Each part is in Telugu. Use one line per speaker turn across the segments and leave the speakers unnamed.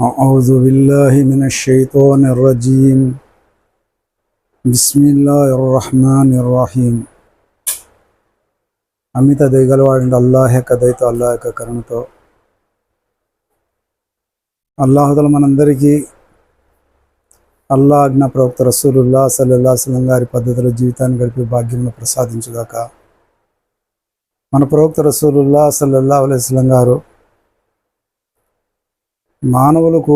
أعوذ بالله من الشيطان الرجيم بسم الله الرحمن الرحيم అమిత దయగలవాడండి అల్లాహ్ యొక్క దయతో అల్లాహ్ యొక్క కరుణతో అల్లాహుదల మనందరికీ అల్లా అజ్ఞ ప్రవక్త రసూలుల్లా సల్లల్లా సలం గారి పద్ధతిలో జీవితాన్ని గడిపే భాగ్యమును ప్రసాదించుగాక మన ప్రవక్త రసూలుల్లా సల్లల్లా అలైస్లం గారు మానవులకు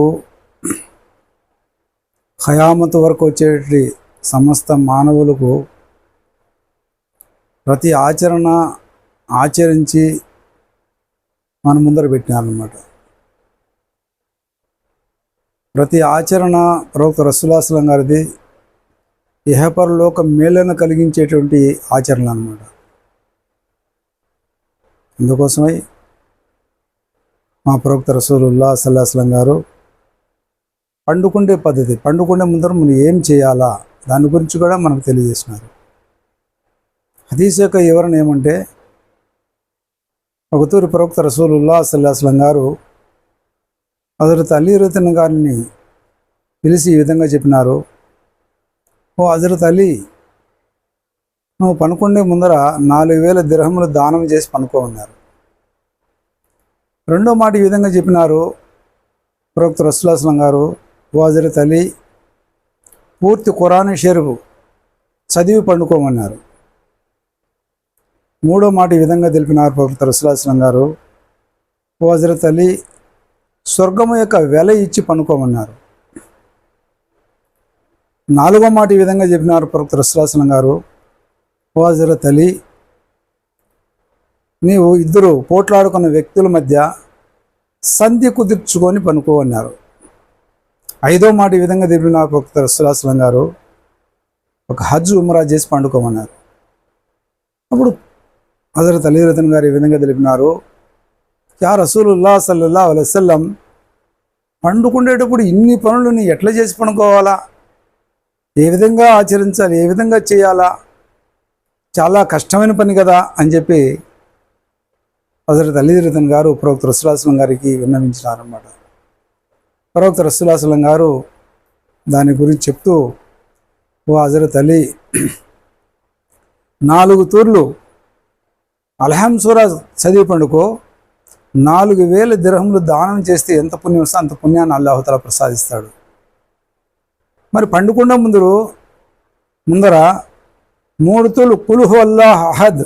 ఖయామత్ వరకు వచ్చేటి సమస్త మానవులకు ప్రతి ఆచరణ ఆచరించి మన ముందర పెట్టినారనమాట ప్రతి ఆచరణ ప్రవక్త రసులాసలం గారిది ఇహపరలోక మేళన కలిగించేటువంటి ఆచరణ అన్నమాట అందుకోసమై మా ప్రవక్త రసూలుల్లా సల్లాహస్లం గారు పండుకుండే పద్ధతి పండుకుండే ముందర మనం ఏం చేయాలా? దాని గురించి కూడా మనకు తెలియజేసినారు హదీస్ యొక్క వివరణ ఏమంటే ఒకతూరి ప్రవక్త రసూలుల్లా సల్లాహస్లం గారు హజరత్ అలీ రతన్ గారిని పిలిచి ఈ విధంగా చెప్పినారు. ఓ హజరత్ అలీ నువ్వు పనుకుండే ముందర నాలుగు వేల దిరహములు దానం చేసి పనుకోమన్నారు రెండో మాట ఈ విధంగా చెప్పినారు. ప్రవక్త రసులాస్లం గారు ఓ తల్లి అలీ పూర్తి ఖురాన్ షెరువు చదివి పండుకోమన్నారు. మూడో మాట ఈ విధంగా తెలిపినారు ప్రవక్త రసులాస్లం గారు ఓ తల్లి అలీ స్వర్గము యొక్క వెల ఇచ్చి పనుకోమన్నారు నాలుగో మాట ఈ విధంగా చెప్పినారు ప్రవక్త రసులాసనం గారు ఓ తల్లి అలీ నీవు ఇద్దరు పోట్లాడుకున్న వ్యక్తుల మధ్య సంధి కుదుర్చుకొని పనుకో అన్నారు. ఐదో మాట ఈ విధంగా తెలిపిన ఒక రసులాసలం గారు ఒక హజ్ ఉమరా చేసి పండుకోమన్నారు. అప్పుడు హజరత్ అలీ గారు ఈ విధంగా తెలిపినారు యా రసూలుల్లా సల్లుల్లా అలైవల్లం పండుకుండేటప్పుడు ఇన్ని పనులు నీ ఎట్లా చేసి పండుకోవాలా? ఏ విధంగా ఆచరించాలి? ఏ విధంగా చేయాలా? చాలా కష్టమైన పని కదా అని చెప్పి హజరత్ అలీరతన్ గారు ప్రవక్త రసులాసలం గారికి విన్నవించినారన్నమాట. ప్రవక్త రసులాసలం గారు దాని గురించి చెప్తూ ఓ హజరత్ అలీ నాలుగు తూర్లు అల్హంసూరా చదివి పండుకో నాలుగు వేల దిరహములు దానం చేస్తే ఎంత పుణ్యం వస్తే అంత పుణ్యాన్ని అల్లాహతల ప్రసాదిస్తాడు. మరి పండుకుండా ముందరు ముందర మూడు తూలు కులుహు అల్లాహ్ అహద్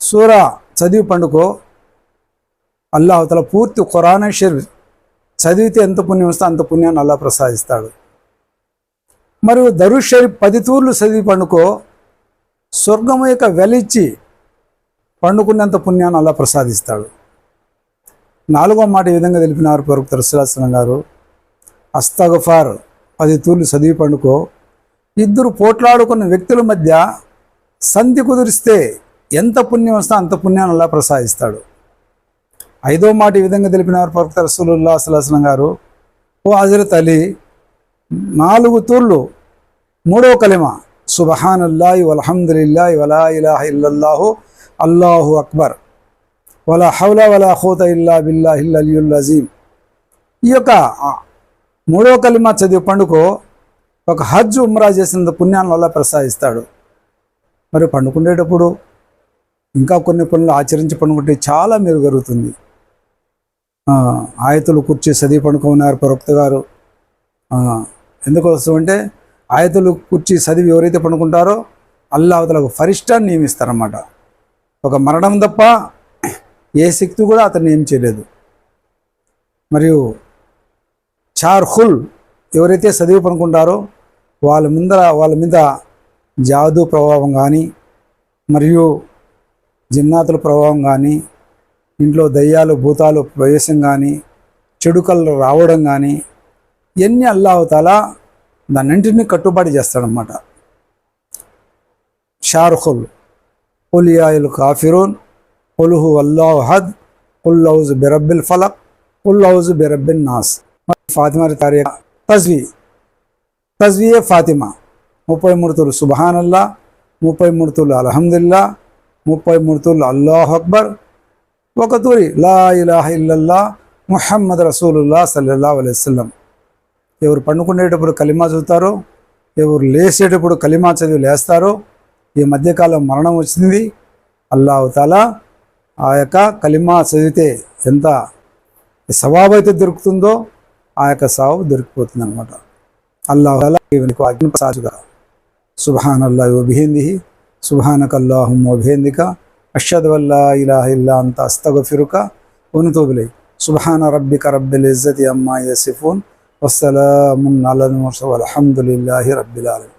సూరా చదివి పండుకో అల్లాహుతల పూర్తి ఖురాన్ షరీఫ్ చదివితే ఎంత పుణ్యం వస్తే అంత పుణ్యాన్ని అల్లా ప్రసాదిస్తాడు. మరియు దరు షరీఫ్ పది తూర్లు చదివి పండుకో స్వర్గం యొక్క వెలిచ్చి పండుకున్నంత పుణ్యాన్ని అలా ప్రసాదిస్తాడు. నాలుగో మాట ఈ విధంగా తెలిపినారు ప్రవక్త రసులాసనం గారు. అస్తగఫార్ పది తూర్లు చదివి పండుకో. ఇద్దరు పోట్లాడుకున్న వ్యక్తుల మధ్య సంధి కుదిరిస్తే ఎంత పుణ్యం వస్తే అంత పుణ్యాన్ని అలా ప్రసాదిస్తాడు. ఐదో మాట ఈ విధంగా తెలిపినారు ప్రవక్త రసూలుల్లా అసలాసనం గారు. ఓ హజరత్ అలీ నాలుగు తూర్లు మూడో కలిమ సుబహానల్లాహి వల్హమ్దులిల్లాహి వలా ఇలాహ ఇల్లల్లాహు అల్లాహు అక్బర్ వలా హౌలా వలా హోత ఇల్లా బిల్లా హిల్లలియుల్ అజీమ్. ఈ యొక్క మూడో కలిమా చదివి పండుకో ఒక హజ్ ఉమ్రా చేసిన పుణ్యాన్ని వల్ల ప్రసాదిస్తాడు. మరి పండుకునేటప్పుడు ఇంకా కొన్ని పనులు ఆచరించి పండుకుంటే చాలా మేలు జరుగుతుంది ఆయతులు కూర్చి చదివి పండుకున్నారు ప్రవక్త గారు. ఎందుకోసం అంటే ఆయతులు కూర్చి చదివి ఎవరైతే పండుకుంటారో అల్లా అవతలకు ఫరిష్టాన్ని నియమిస్తారన్నమాట. ఒక మరణం తప్ప ఏ శక్తి కూడా అతన్ని ఏం చేయలేదు. మరియు చార్హుల్ ఎవరైతే చదివి పనుకుంటారో వాళ్ళ ముందర వాళ్ళ మీద జాదు ప్రభావం కానీ మరియు జిన్నాతుల ప్రభావం కానీ ఇంట్లో దయ్యాలు భూతాలు ప్రవేశం కానీ చెడు కళ్ళు రావడం కానీ ఇవన్నీ అల్లాహతాల దాన్నింటినీ కట్టుబాటు చేస్తాడనమాట షారుఖుల్ ఉలియాయుల్ కాఫిరూన్ ఉల్హు అల్లాహ్ హద్ ఉల్లౌజ్ బిరబ్బిల్ ఫలక్ ఉల్లౌజ్ బిరబ్బిన్ నాస్. ఫాతిమా తారీ తజ్వీ. తజ్వీయే ఫాతిమా. ముప్పై మూడు సుబహానల్లా ముప్పై మూడు అలహమ్దుల్లా ముప్పై మూడు అల్లాహ్ అక్బర్ ఒక తూరి లా ఇలాహ ఇల్లల్లా ముహమ్మద్ రసూలుల్లా సల్లల్లా అలైస్లం ఎవరు పండుకునేటప్పుడు కలిమా చదువుతారో ఎవరు లేచేటప్పుడు కలిమా చదివి లేస్తారో ఈ మధ్యకాలం మరణం వచ్చింది. అల్లాహుతాలా ఆ యొక్క కలిమా చదివితే ఎంత సవాబు అయితే దొరుకుతుందో ఆ యొక్క సవాబు దొరికిపోతుంది అనమాట అల్లాహుతాలా నీకు అగ్ని ప్రసాదుగా సుభాన్ అల్లా వభింది أشهد أن لا إله إلا أنت أستغفرك ونتوب إليك. سبحان ربك رب العزة عما يصفون والسلام على المرسلين والحمد لله رب العالمين.